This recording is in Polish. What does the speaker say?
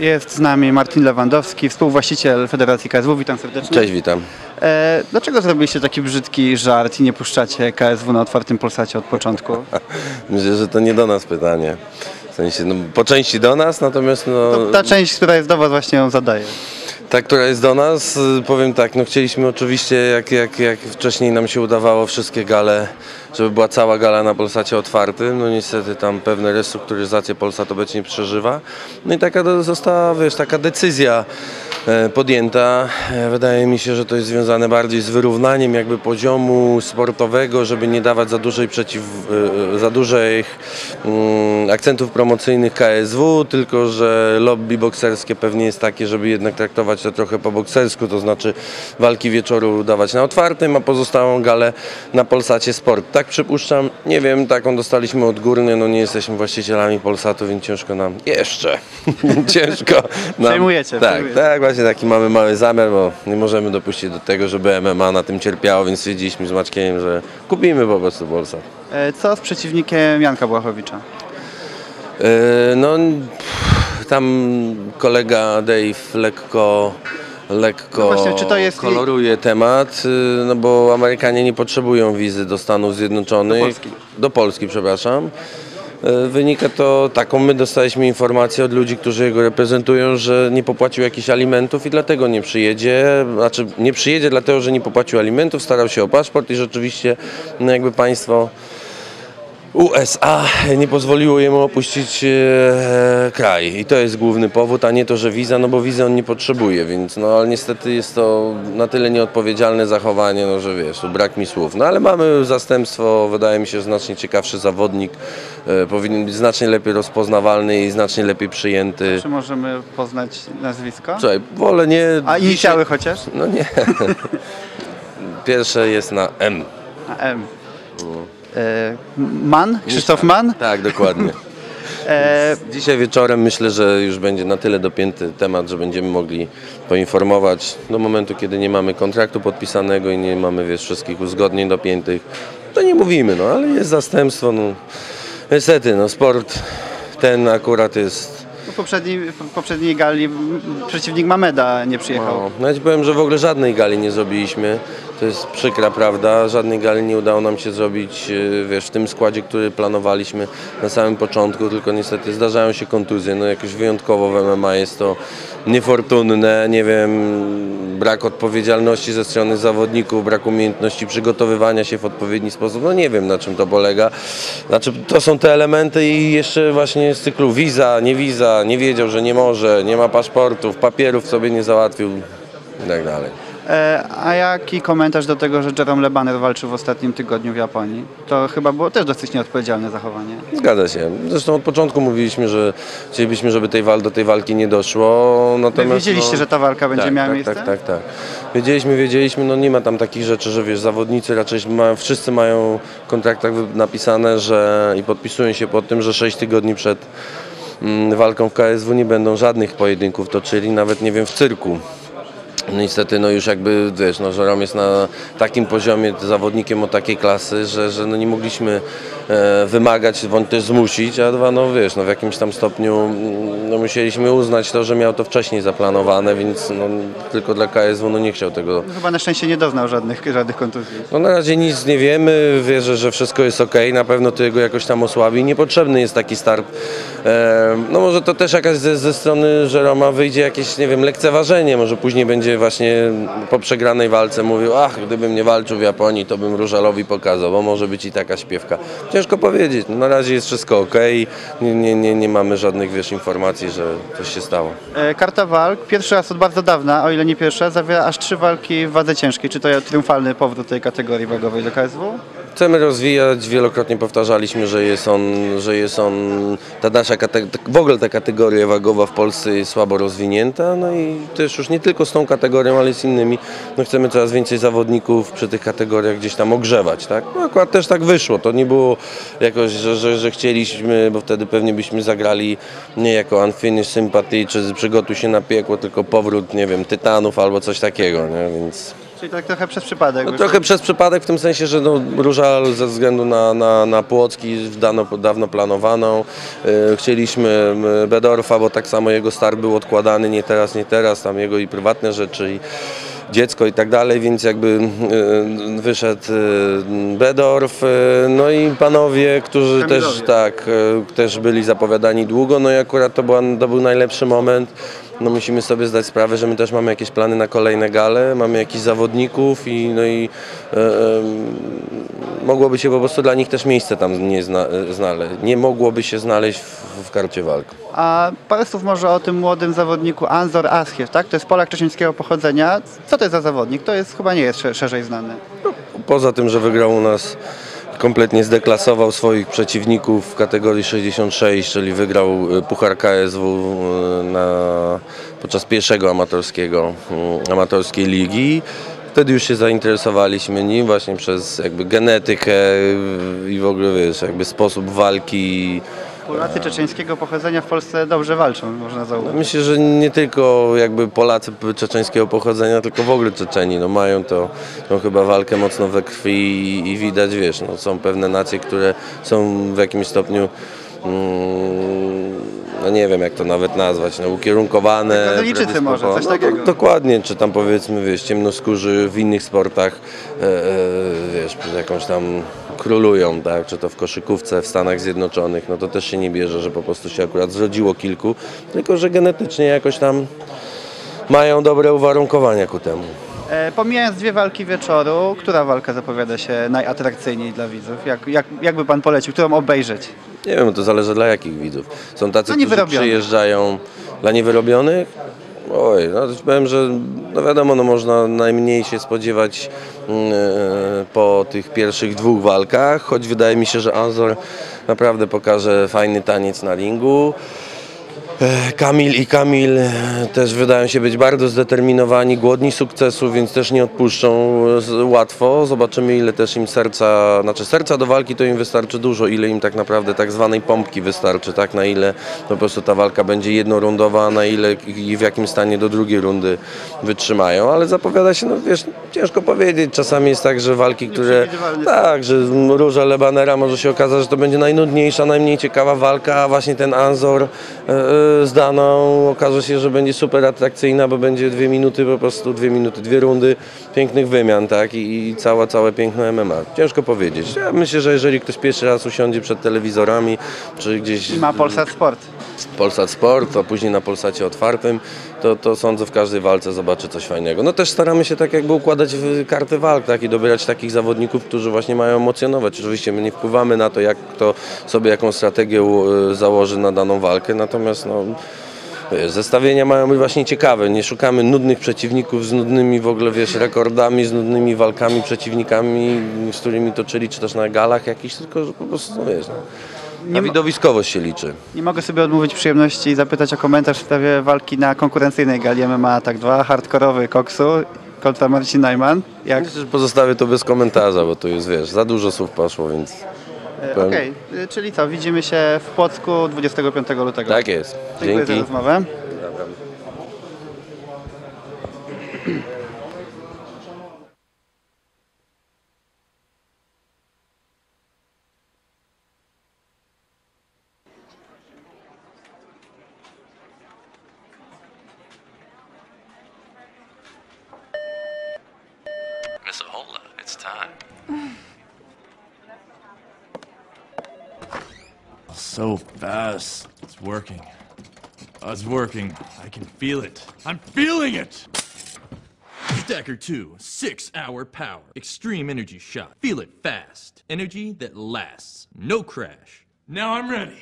Jest z nami Martin Lewandowski, współwłaściciel Federacji KSW. Witam serdecznie. Cześć, witam. E, dlaczego zrobiliście taki brzydki żart i nie puszczacie KSW na otwartym Polsacie od początku? Myślę, że to nie do nas pytanie. W sensie, no, po części do nas, natomiast no, To ta część, która jest do Was, właśnie ją zadaje. ta, która jest do nas, powiem tak, no chcieliśmy oczywiście, jak, jak, jak wcześniej nam się udawało wszystkie gale, żeby była cała gala na Polsacie otwartym, no niestety tam pewne restrukturyzacje Polsat obecnie przeżywa. No i taka została, wiesz, taka decyzja e, podjęta. E, Wydaje mi się, że to jest związane bardziej z wyrównaniem jakby poziomu sportowego, żeby nie dawać za dużej przeciw, e, za dużych mm, akcentów promocyjnych KSW, tylko że lobby bokserskie pewnie jest takie, żeby jednak traktować to trochę po boksersku, to znaczy walki wieczoru dawać na otwartym, a pozostałą galę na Polsacie Sport. Tak przypuszczam, nie wiem, taką dostaliśmy odgórnie, no nie jesteśmy właścicielami Polsatu, więc ciężko nam jeszcze, ciężko nam. Przejmujecie, Tak, przejmujecie. tak, właśnie taki mamy mały zamiar, bo nie możemy dopuścić do tego, żeby MMA na tym cierpiało, więc stwierdziliśmy z Maćkiem, że kupimy po prostu Polsat. E, co z przeciwnikiem Janka Błachowicza? Yy, No, tam kolega Dave lekko, lekko No właśnie, czy to jest- koloruje temat, yy, no bo Amerykanie nie potrzebują wizy do Stanów Zjednoczonych. Do Polski. Do Polski, przepraszam. Yy, Wynika to taką, my dostaliśmy informację od ludzi, którzy jego reprezentują, że nie popłacił jakichś alimentów i dlatego nie przyjedzie. Znaczy nie przyjedzie dlatego, że nie popłacił alimentów, starał się o paszport i rzeczywiście no jakby państwo USA nie pozwoliło jemu opuścić e, kraj i to jest główny powód, a nie to, że wiza, no bo wizy on nie potrzebuje, więc no ale niestety jest to na tyle nieodpowiedzialne zachowanie, no że wiesz, brak mi słów. No ale mamy zastępstwo, wydaje mi się, znacznie ciekawszy zawodnik, e, powinien być znacznie lepiej rozpoznawalny i znacznie lepiej przyjęty. Czy możemy poznać nazwisko? Słuchaj, wolę nie... A inicjały chociaż? No nie. Pierwsze jest na M. A M. Mann? Krzysztof Mann? Tak, dokładnie. E, Dzisiaj wieczorem myślę, że już będzie na tyle dopięty temat, że będziemy mogli poinformować do momentu, kiedy nie mamy kontraktu podpisanego i nie mamy wiesz, wszystkich uzgodnień dopiętych. To nie mówimy, no ale jest zastępstwo. No. Niestety, no, sport ten akurat jest. W poprzedniej, w poprzedniej gali przeciwnik Mameda nie przyjechał. No, no ja ci powiem, że w ogóle żadnej gali nie zrobiliśmy. To jest przykra prawda. Żadnej gali nie udało nam się zrobić e, wiesz, w tym składzie, który planowaliśmy na samym początku, tylko niestety zdarzają się kontuzje. No jakoś wyjątkowo w MMA jest to niefortunne, nie wiem, brak odpowiedzialności ze strony zawodników, brak umiejętności przygotowywania się w odpowiedni sposób. No nie wiem na czym to polega. Znaczy to są te elementy i jeszcze właśnie z cyklu wiza, nie wiza, nie wiedział, że nie może, nie ma paszportów, papierów sobie nie załatwił i tak dalej. E, a jaki komentarz do tego, że Jerome Lebanner walczył w ostatnim tygodniu w Japonii? To chyba było też dosyć nieodpowiedzialne zachowanie. Zgadza się. Zresztą od początku mówiliśmy, że chcielibyśmy, żeby tej wal, do tej walki nie doszło. Natomiast, wiedzieliście, no, że ta walka będzie tak, miała tak, miejsce? Tak, tak, tak. Wiedzieliśmy, wiedzieliśmy, no nie ma tam takich rzeczy, że wiesz, zawodnicy raczej mają, wszyscy mają w kontraktach napisane, że i podpisują się pod tym, że 6 tygodni przed mm, walką w KSW nie będą żadnych pojedynków toczyli, nawet nie wiem, w cyrku. No Niestety, no już jakby, wiesz, no Żerom jest na takim poziomie zawodnikiem o takiej klasy, że, że no nie mogliśmy wymagać bądź też zmusić, a dwa, no wiesz, no w jakimś tam stopniu mm, no musieliśmy uznać to, że miał to wcześniej zaplanowane, więc no, tylko dla KSW no nie chciał tego Chyba na szczęście nie doznał żadnych, żadnych kontuzji. no na razie nic nie wiemy, wierzę, że wszystko jest ok, na pewno to jego jakoś tam osłabi. Niepotrzebny jest taki start. E, no może to też jakaś ze, ze strony Żeroma wyjdzie jakieś, nie wiem, lekceważenie, może później będzie właśnie po przegranej walce mówił, ach, gdybym nie walczył w Japonii, to bym Różalowi pokazał, bo może być i taka śpiewka. Ciężko powiedzieć, no, na razie jest wszystko ok, nie, nie, nie, nie mamy żadnych, wiesz, informacji, że coś się stało. E, karta walk, pierwszy raz od bardzo dawna, o ile nie pierwsza, zawiera aż trzy walki w wadze ciężkiej. Czy to triumfalny powrót tej kategorii wagowej do KSW? Chcemy rozwijać, wielokrotnie powtarzaliśmy, że jest on, że jest on, ta nasza kate- w ogóle ta kategoria wagowa w Polsce jest słabo rozwinięta, no i też już nie tylko z tą kategorią, ale z innymi, no chcemy coraz więcej zawodników przy tych kategoriach gdzieś tam ogrzewać, tak? No akurat też tak wyszło, to nie było jakoś, że, że, że chcieliśmy, bo wtedy pewnie byśmy zagrali nie jako Unfinished Sympathy, czy przygotuj się na piekło, tylko powrót, nie wiem, Tytanów albo coś takiego, nie? Więc Czyli tak trochę przez przypadek. No, trochę przez przypadek w tym sensie, że no, Różal ze względu na, na, na Płocki dawno, dawno planowaną. E, chcieliśmy m, Bedorfa, bo tak samo jego start był odkładany, nie teraz, nie teraz, tam jego i prywatne rzeczy i dziecko i tak dalej, więc jakby e, wyszedł e, Bedorf, e, no i panowie, którzy też Kamilowie. tak, e, też byli zapowiadani długo, no i akurat to, była, to był najlepszy moment. No musimy sobie zdać sprawę, że my też mamy jakieś plany na kolejne gale, mamy jakichś zawodników i no i e, mogłoby się po prostu dla nich też miejsce tam nie zna, e, znaleźć. Nie mogłoby się znaleźć w, w karcie walk. A parę słów może o tym młodym zawodniku Anzor Aschiew, tak? To jest Polak czeczeńskiego pochodzenia. Co to jest za zawodnik? To jest chyba nie jest sze- szerzej znany. Poza tym, że wygrał u nas, kompletnie zdeklasował swoich przeciwników w kategorii 66, czyli wygrał e, Puchar KSW e, na, podczas pierwszego amatorskiego, mm, amatorskiej ligi. Wtedy już się zainteresowaliśmy nim właśnie przez jakby genetykę i w ogóle wiesz, jakby sposób walki. Polacy czeczeńskiego pochodzenia w Polsce dobrze walczą, można zauważyć. Myślę, że nie tylko jakby Polacy czeczeńskiego pochodzenia, tylko w ogóle Czeczeni. No mają to, tą chyba walkę mocno we krwi i, i widać, wiesz, no są pewne nacje, które są w jakimś stopniu mm, no nie wiem jak to nawet nazwać, no ukierunkowane. Brazylijczycy może, coś no, takiego. do- Dokładnie, czy tam powiedzmy, wiesz, ciemnoskórzy w innych sportach, e, e, wiesz, jakąś tam królują, tak, czy to w koszykówce w Stanach Zjednoczonych, no to też się nie bierze, że po prostu się akurat zrodziło kilku, tylko że genetycznie jakoś tam mają dobre uwarunkowania ku temu. E, pomijając dwie walki wieczoru, która walka zapowiada się najatrakcyjniej dla widzów? Jak, jak, jakby pan polecił, którą obejrzeć? Nie wiem, to zależy dla jakich widzów. Są tacy, Dla którzy przyjeżdżają dla niewyrobionych. Oj, no powiem, że no wiadomo, no można najmniej się spodziewać e, po tych pierwszych dwóch walkach, choć wydaje mi się, że Anzor naprawdę pokaże fajny taniec na ringu. E, Kamil i Kamil e, też wydają się być bardzo zdeterminowani, głodni sukcesu, więc też nie odpuszczą e, łatwo. Zobaczymy ile też im serca, znaczy serca do walki to im wystarczy dużo, ile im tak naprawdę tak zwanej pompki wystarczy, tak? Na ile po prostu ta walka będzie jednorundowa, a na ile i w jakim stanie do drugiej rundy wytrzymają, ale zapowiada się, no wiesz, ciężko powiedzieć, czasami jest tak, że walki, które tak, że Róża Lebanera może się okazać, że to będzie najnudniejsza, najmniej ciekawa walka, a właśnie ten Anzor e, z Daną okaże się, że będzie super atrakcyjna, bo będzie dwie minuty, po prostu dwie minuty, dwie rundy pięknych wymian, tak, i, i cała, całe piękne MMA. Ciężko powiedzieć. Ja myślę, że jeżeli ktoś pierwszy raz usiądzie przed telewizorami, czy gdzieś I ma Polsat Sport. Polsat Sport, a później na Polsacie otwartym, to, to sądzę w każdej walce zobaczy coś fajnego. No też staramy się tak jakby układać w karty walk tak, i dobierać takich zawodników, którzy właśnie mają emocjonować. Oczywiście my nie wpływamy na to, jak kto sobie jaką strategię e, założy na daną walkę, natomiast no, wiesz, zestawienia mają być właśnie ciekawe. Nie szukamy nudnych przeciwników z nudnymi w ogóle wiesz, rekordami, z nudnymi walkami, przeciwnikami, z którymi toczyli, czy też na galach jakichś, tylko po prostu no, wiesz, no, Nie, widowiskowość się liczy. nie mogę sobie odmówić przyjemności i zapytać o komentarz w sprawie walki na konkurencyjnej gali MMA Atak 2, hardkorowy Koksu kontra Marcin Najman. Jak? Myślę, że pozostawię to bez komentarza, bo tu już wiesz, za dużo słów poszło, więc E, Okej, y, czyli co, widzimy się w Płocku 25 lutego. tak jest. Dziękuję za Dzięki. rozmowę. Miss So fast. It's working. It's working. I can feel it. I'm feeling it! Stacker 2, 6 hour power. Extreme energy shot. Feel it fast. Energy that lasts. No crash. Now I'm ready.